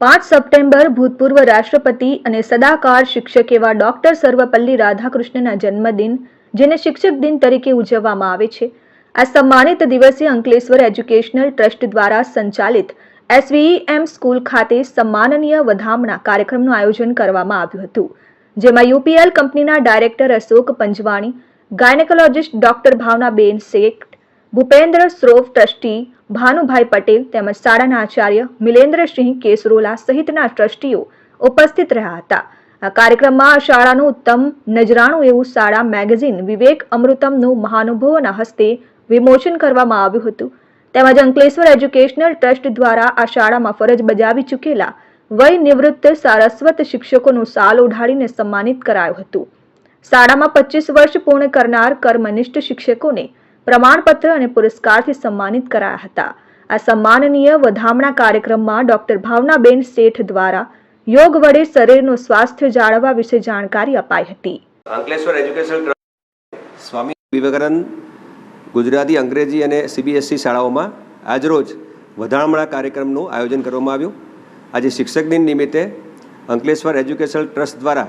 પાંચ સપ્ટેમ્બર ભૂતપૂર્વ રાષ્ટ્રપતિ અને સદાકાર શિક્ષક એવા ડોક્ટર સર્વપલ્લી રાધાકૃષ્ણના જન્મદિન, જેને શિક્ષક દિન તરીકે ઉજવવામાં આવે છે. આ સન્માનિત દિવસે અંકલેશ્વર એજ્યુકેશનલ ટ્રસ્ટ દ્વારા સંચાલિત એસવીઈએમ સ્કૂલ ખાતે સન્માનનીય વધામણા કાર્યક્રમનું આયોજન કરવામાં આવ્યું હતું. જેમાં યુપીએલ કંપનીના director Ashok Panjwani, gynaecologist doctor Bhavnaben Sheth Bhupendra Shroff trustee Bhanubhai Patel તેમજ શાળાના આચાર્ય મિલેન્દ્રસિંહ કેસરોલા સહિતના ટ્રસ્ટીઓ ઉપસ્થિત રહ્યા હતા. આ કાર્યક્રમમાં શાળાનું ઉત્તમ નજરાણું એવું શાળા મેગેઝિન વિવેક અમૃતમનું મહાનુભવોના હસ્તે વિમોચન કરવામાં આવ્યું હતું. તેમજ અંકલેશ્વર એજ્યુકેશનલ ટ્રસ્ટ દ્વારા આ શાળામાં ફરજ બજાવી ચૂકેલા વય નિવૃત્ત સારસ્વત શિક્ષકોનું સાલ ઓઢાડીને સન્માનિત કરાયું હતું. શાળામાં પચીસ વર્ષ પૂર્ણ કરનાર કર્મનિષ્ઠ શિક્ષકોને પ્રમાણપત્ર અને પુરસ્કારથી સન્માનિત કરાયા હતા. આ સન્માનનીય વધામણા કાર્યક્રમમાં ડોક્ટર ભાવનાબેન શેઠ દ્વારા યોગ વડે શરીરનું સ્વાસ્થ્ય જાળવવા વિશે જાણકારી અપાઈ હતી. અંકલેશ્વર એજ્યુકેશન સ્વામી વિવેકાનંદ ગુજરાતી અંગ્રેજી અને સીબીએસસી શાળાઓમાં આજરોજ વધામણા કાર્યક્રમનું આયોજન કરવામાં આવ્યું. આજે શિક્ષક દિન નિમિત્તે અંકલેશ્વર એજ્યુકેશનલ ટ્રસ્ટ દ્વારા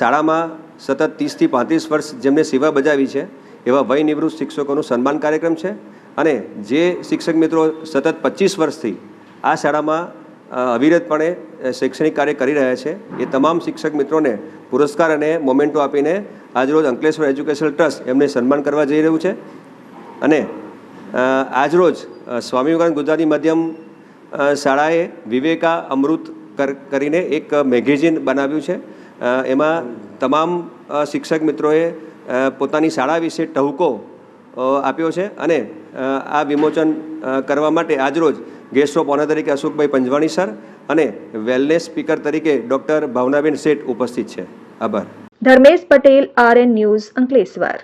શાળામાં સતત ત્રીસથી પાંત્રીસ વર્ષ જેમને સેવા બજાવી છે એવા વય નિવૃત્ત શિક્ષકોનું સન્માન કાર્યક્રમ છે. અને જે શિક્ષક મિત્રો સતત પચીસ વર્ષથી આ શાળામાં અવિરતપણે શૈક્ષણિક કાર્ય કરી રહ્યા છે, એ તમામ શિક્ષક મિત્રોને પુરસ્કાર અને મોમેન્ટો આપીને આજરોજ અંકલેશ્વર એજ્યુકેશનલ ટ્રસ્ટ એમને સન્માન કરવા જઈ રહ્યું છે. અને આજરોજ સ્વામી વિવેકાનંદ ગુજરાતી માધ્યમ શાળાએ વિવેકા અમૃત કર- કરીને એક મેગેઝિન બનાવ્યું છે. એમાં તમામ શિક્ષક મિત્રોએ પોતાની શાળા વિશે ટહુકો આપ્યો છે અને આ વિમોચન કરવા માટે આજરોજ ગેસ્ટ ઓફ ઓનર તરીકે અશોકભાઈ પંજવાણી સર અને વેલનેસ સ્પીકર તરીકે ડૉક્ટર ભાવનાબેન શેઠ ઉપસ્થિત છે. આભાર. Dharmesh Patel, RN news Ankleshwar.